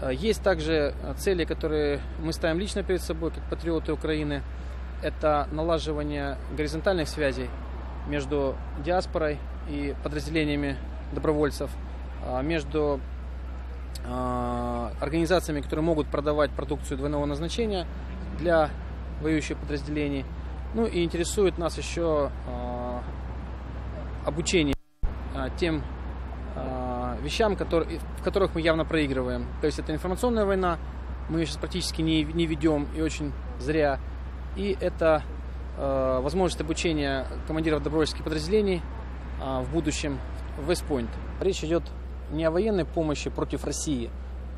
Э, есть также цели, которые мы ставим лично перед собой, как патриоты Украины. Это налаживание горизонтальных связей между диаспорой и подразделениями добровольцев, а, между организациями, которые могут продавать продукцию двойного назначения для воюющих подразделений. Ну и интересует нас еще обучение тем вещам, которые, в которых мы явно проигрываем. То есть это информационная война, мы ее сейчас практически не, не ведем и очень зря. И это э, возможность обучения командиров добровольческих подразделений э, в будущем в Вестпойнт. Речь идет не о военной помощи против России,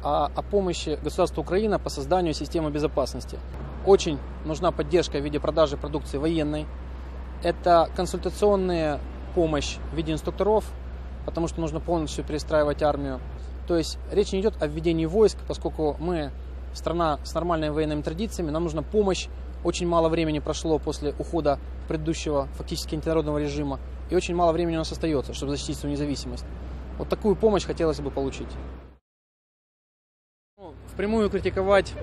а о помощи государства Украина по созданию системы безопасности. Очень нужна поддержка в виде продажи продукции военной. Это консультационная помощь в виде инструкторов, потому что нужно полностью перестраивать армию. То есть речь не идет о введении войск, поскольку мы страна с нормальными военными традициями, нам нужна помощь. Очень мало времени прошло после ухода предыдущего фактически антинародного режима, и очень мало времени у нас остается, чтобы защитить свою независимость. Вот такую помощь хотелось бы получить. Ну, впрямую критиковать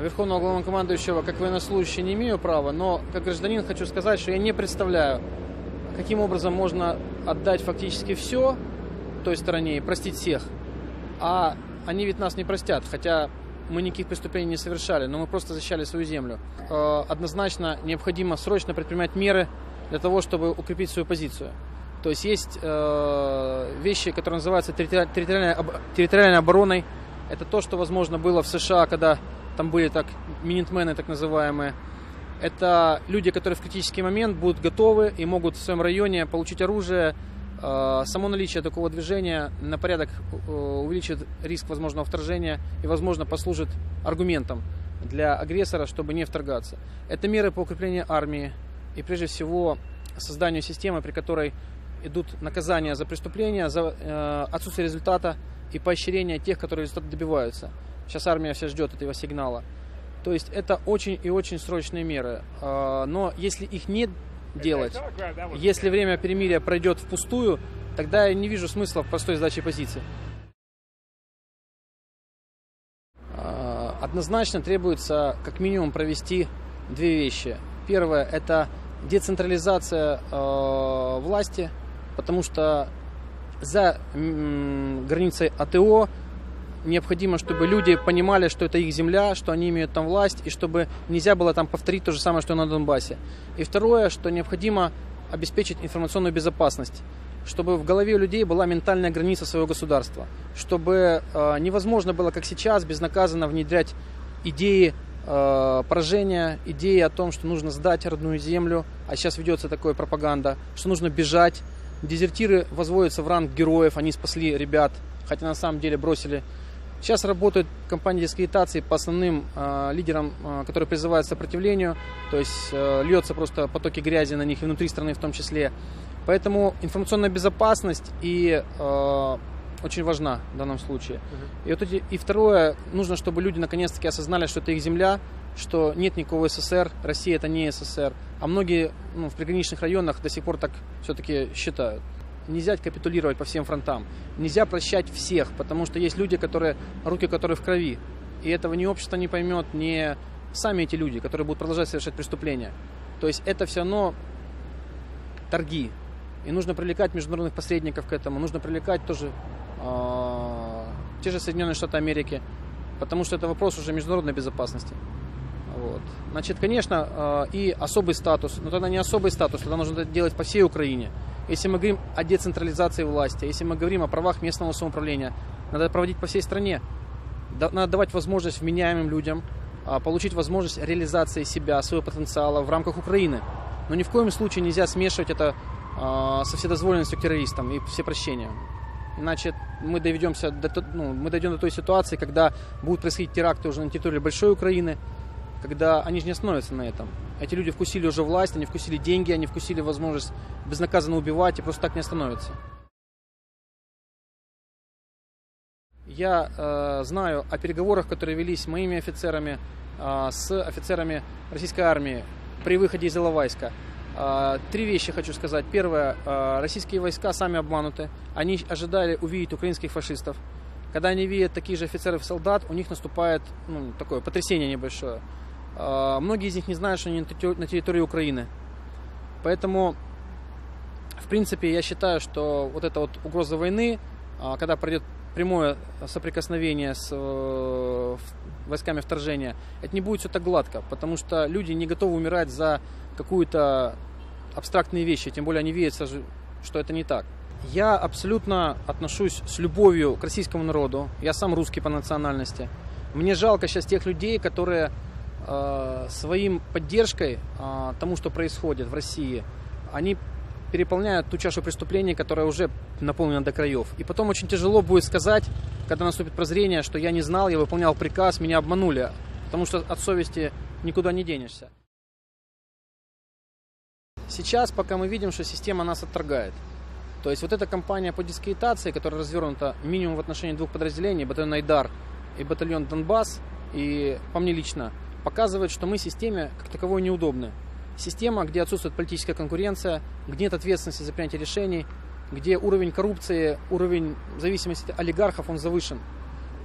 Верховного Главнокомандующего как военнослужащий не имею права, но как гражданин хочу сказать, что я не представляю, каким образом можно отдать фактически все той стороне и простить всех, а они ведь нас не простят, хотя мы никаких преступлений не совершали, но мы просто защищали свою землю. Э, однозначно необходимо срочно предпринимать меры для того, чтобы укрепить свою позицию. То есть есть э, вещи, которые называются территориальной, территориальной обороной. Это то, что возможно было в США, когда там были так минитмены так называемые. Это люди, которые в критический момент будут готовы и могут в своем районе получить оружие. Э, само наличие такого движения на порядок э, увеличит риск возможного вторжения и, возможно, послужит аргументом для агрессора, чтобы не вторгаться. Это меры по укреплению армии и, прежде всего, созданию системы, при которой идут наказания за преступления, за э, отсутствие результата и поощрение тех, которые результаты добиваются. Сейчас армия вся ждет этого сигнала. То есть это очень и очень срочные меры. Э, но если их не делать, если время перемирия пройдет впустую, тогда я не вижу смысла в простой сдаче позиции. Э, однозначно требуется как минимум провести две вещи. Первое – это децентрализация э, власти, потому что за границей АТО необходимо, чтобы люди понимали, что это их земля, что они имеют там власть, и чтобы нельзя было там повторить то же самое, что на Донбассе. И второе, что необходимо обеспечить информационную безопасность, чтобы в голове у людей была ментальная граница своего государства, чтобы э, невозможно было, как сейчас, безнаказанно внедрять идеи э, поражения, идеи о том, что нужно сдать родную землю, а сейчас ведется такая пропаганда, что нужно бежать. Дезертиры возводятся в ранг героев, они спасли ребят, хотя на самом деле бросили. Сейчас работают компании дискредитации по основным э, лидерам, э, которые призывают к сопротивлению, то есть э, льется просто потоки грязи на них и внутри страны в том числе. Поэтому информационная безопасность и э, очень важна в данном случае. Uh-huh. И, вот эти, и второе, нужно, чтобы люди наконец-таки осознали, что это их земля, что нет никакого СССР, Россия это не СССР. А многие ну, в приграничных районах до сих пор так все-таки считают. Нельзя капитулировать по всем фронтам. Нельзя прощать всех, потому что есть люди, которые, руки которые в крови. И этого ни общество не поймет, ни сами эти люди, которые будут продолжать совершать преступления. То есть это все равно торги. И нужно привлекать международных посредников к этому. Нужно привлекать тоже э, те же Соединенные Штаты Америки. Потому что это вопрос уже международной безопасности. Вот. Значит, конечно, э, и особый статус, но тогда не особый статус, тогда нужно это делать по всей Украине. Если мы говорим о децентрализации власти, если мы говорим о правах местного самоуправления, надо проводить по всей стране. Надо давать возможность вменяемым людям а, получить возможность реализации себя, своего потенциала в рамках Украины. Но ни в коем случае нельзя смешивать это а, со вседозволенностью к террористам и все прощения. Иначе мы доведемся до, ну, мы дойдем до той ситуации, когда будут происходить теракты уже на территории большой Украины, когда они же не остановятся на этом. Эти люди вкусили уже власть, они вкусили деньги, они вкусили возможность безнаказанно убивать и просто так не остановятся. Я э, знаю о переговорах, которые велись моими офицерами э, с офицерами российской армии при выходе из Иловайска. Э, три вещи хочу сказать. Первое, э, российские войска сами обмануты. Они ожидали увидеть украинских фашистов. Когда они видят таких же офицеров и солдат, у них наступает ну, такое потрясение небольшое. А, многие из них не знают, что они на территории Украины. Поэтому, в принципе, я считаю, что вот эта вот угроза войны, а, когда пройдет прямое соприкосновение с э, войсками вторжения, это не будет все так гладко, потому что люди не готовы умирать за какую-то абстрактные вещи, тем более они видят, что это не так. Я абсолютно отношусь с любовью к российскому народу. Я сам русский по национальности. Мне жалко сейчас тех людей, которые своим поддержкой э, тому, что происходит в России, они переполняют ту чашу преступлений, которая уже наполнена до краев. И потом очень тяжело будет сказать, когда наступит прозрение, что я не знал, я выполнял приказ, меня обманули. Потому что от совести никуда не денешься. Сейчас, пока мы видим, что система нас отторгает. То есть вот эта кампания по дискредитации, которая развернута минимум в отношении двух подразделений, батальон Айдар и батальон Донбасс, и по мне лично, показывает, что мы системе как таковой неудобны. Система, где отсутствует политическая конкуренция, где нет ответственности за принятие решений, где уровень коррупции, уровень зависимости от олигархов, он завышен.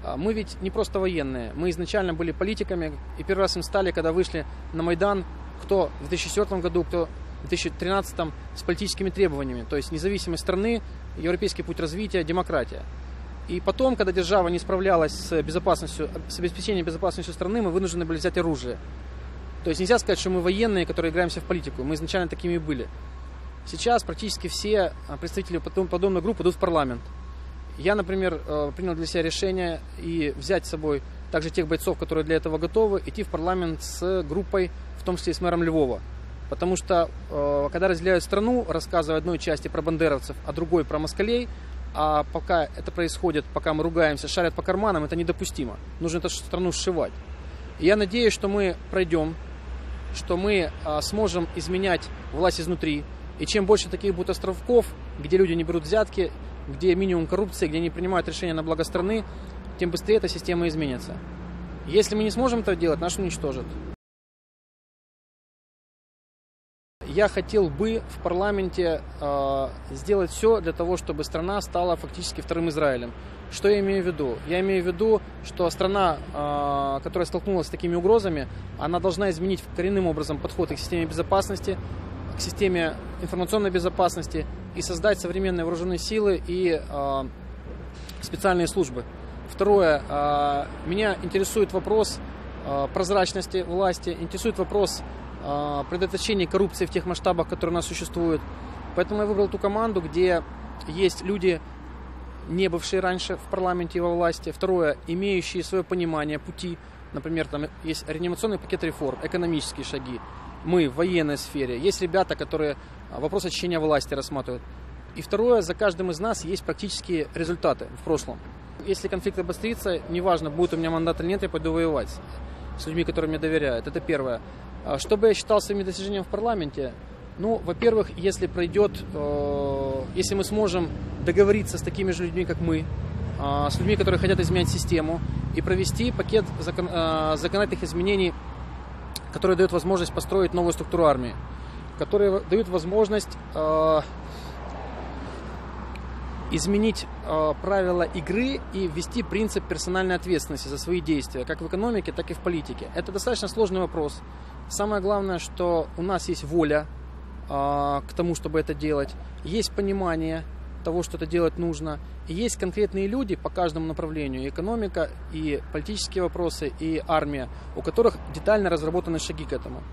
А мы ведь не просто военные, мы изначально были политиками, и первый раз им стали, когда вышли на Майдан, кто в 2004 году, кто в 2013 с политическими требованиями, то есть независимость страны, европейский путь развития, демократия. И потом, когда держава не справлялась с безопасностью, с обеспечением безопасности страны, мы вынуждены были взять оружие. То есть нельзя сказать, что мы военные, которые играемся в политику. Мы изначально такими и были. Сейчас практически все а, представители подобной группы идут в парламент. Я, например, э, принял для себя решение и взять с собой также тех бойцов, которые для этого готовы, идти в парламент с группой, в том числе и с мэром Львова. Потому что, э, когда разделяют страну, рассказывая одной части про бандеровцев, а другой про москалей, а пока это происходит, пока мы ругаемся, шарят по карманам, это недопустимо. Нужно эту страну сшивать. И я надеюсь, что мы пройдем, что мы а, сможем изменять власть изнутри. И чем больше таких будет островков, где люди не берут взятки, где минимум коррупции, где не принимают решения на благо страны, тем быстрее эта система изменится. Если мы не сможем это делать, нас уничтожат. Я хотел бы в парламенте э, сделать все для того, чтобы страна стала фактически вторым Израилем. Что я имею в виду? Я имею в виду, что страна, э, которая столкнулась с такими угрозами, она должна изменить коренным образом подход к системе безопасности, к системе информационной безопасности и создать современные вооруженные силы и э, специальные службы. Второе, э, меня интересует вопрос э, прозрачности власти, интересует вопрос предотвращение коррупции в тех масштабах, которые у нас существуют. Поэтому я выбрал ту команду, где есть люди, не бывшие раньше в парламенте и во власти. Второе, имеющие свое понимание пути. Например, там есть реанимационный пакет реформ, экономические шаги. Мы в военной сфере. Есть ребята, которые а, вопрос очищения власти рассматривают. И второе, за каждым из нас есть практические результаты в прошлом. Если конфликт обострится, неважно, будет у меня мандат или нет, я пойду воевать с людьми, которые мне доверяют. Это первое. А что бы я считал своими достижениями в парламенте? Ну, во-первых, если пройдет, э, если мы сможем договориться с такими же людьми, как мы, э, с людьми, которые хотят изменять систему, и провести пакет закон, э, законодательных изменений, которые дают возможность построить новую структуру армии, которые дают возможность изменить э, правила игры и ввести принцип персональной ответственности за свои действия, как в экономике, так и в политике. Это достаточно сложный вопрос. Самое главное, что у нас есть воля э, к тому, чтобы это делать, есть понимание того, что это делать нужно, и есть конкретные люди по каждому направлению, и экономика, и политические вопросы, и армия, у которых детально разработаны шаги к этому.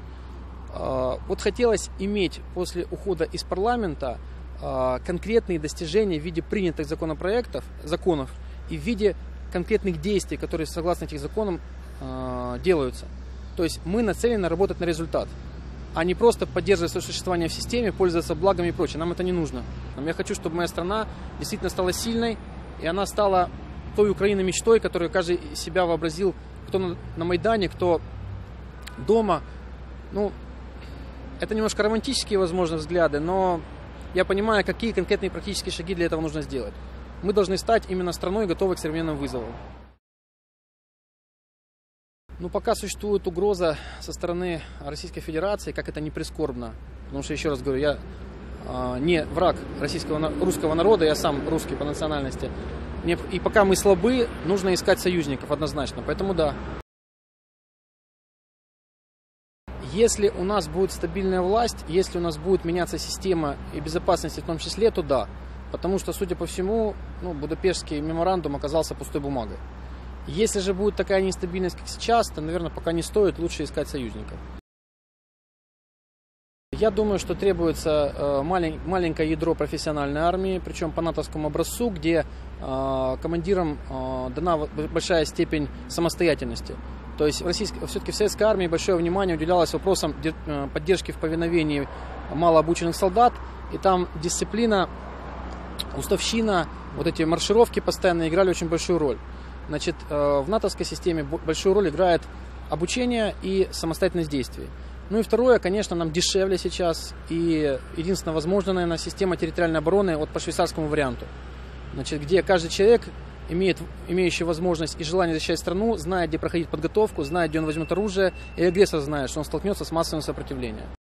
Э, вот хотелось иметь после ухода из парламента а, конкретные достижения в виде принятых законопроектов, законов и в виде конкретных действий, которые согласно этих законам а, делаются. То есть мы нацелены работать на результат, а не просто поддерживать свое существование в системе, пользоваться благами и прочее. Нам это не нужно. Я хочу, чтобы моя страна действительно стала сильной, и она стала той Украиной мечтой, которую каждый себя вообразил, кто на Майдане, кто дома. Ну, это немножко романтические, возможно, взгляды, но я понимаю, какие конкретные практические шаги для этого нужно сделать. Мы должны стать именно страной, готовой к современным вызовам. Ну, пока существует угроза со стороны Российской Федерации, как это не прискорбно, потому что, еще раз говорю, я э, не враг российского, русского народа, я сам русский по национальности. И пока мы слабы, нужно искать союзников однозначно. Поэтому да. Если у нас будет стабильная власть, если у нас будет меняться система и безопасности в том числе, то да. Потому что, судя по всему, ну, Будапештский меморандум оказался пустой бумагой. Если же будет такая нестабильность, как сейчас, то, наверное, пока не стоит, лучше искать союзников. Я думаю, что требуется э, малень, маленькое ядро профессиональной армии, причем по натовскому образцу, где э, командирам э, дана большая степень самостоятельности. То есть все-таки в советской армии большое внимание уделялось вопросам поддержки в повиновении малообученных солдат, и там дисциплина, уставщина, вот эти маршировки постоянно играли очень большую роль. Значит, в натовской системе большую роль играет обучение и самостоятельность действий. Ну и второе, конечно, нам дешевле сейчас. И единственное возможное, наверное, система территориальной обороны вот по швейцарскому варианту. Значит, где каждый человек имеет, имеющий возможность и желание защищать страну, знает, где проходить подготовку, знает, где он возьмет оружие, и агрессор знает, что он столкнется с массовым сопротивлением.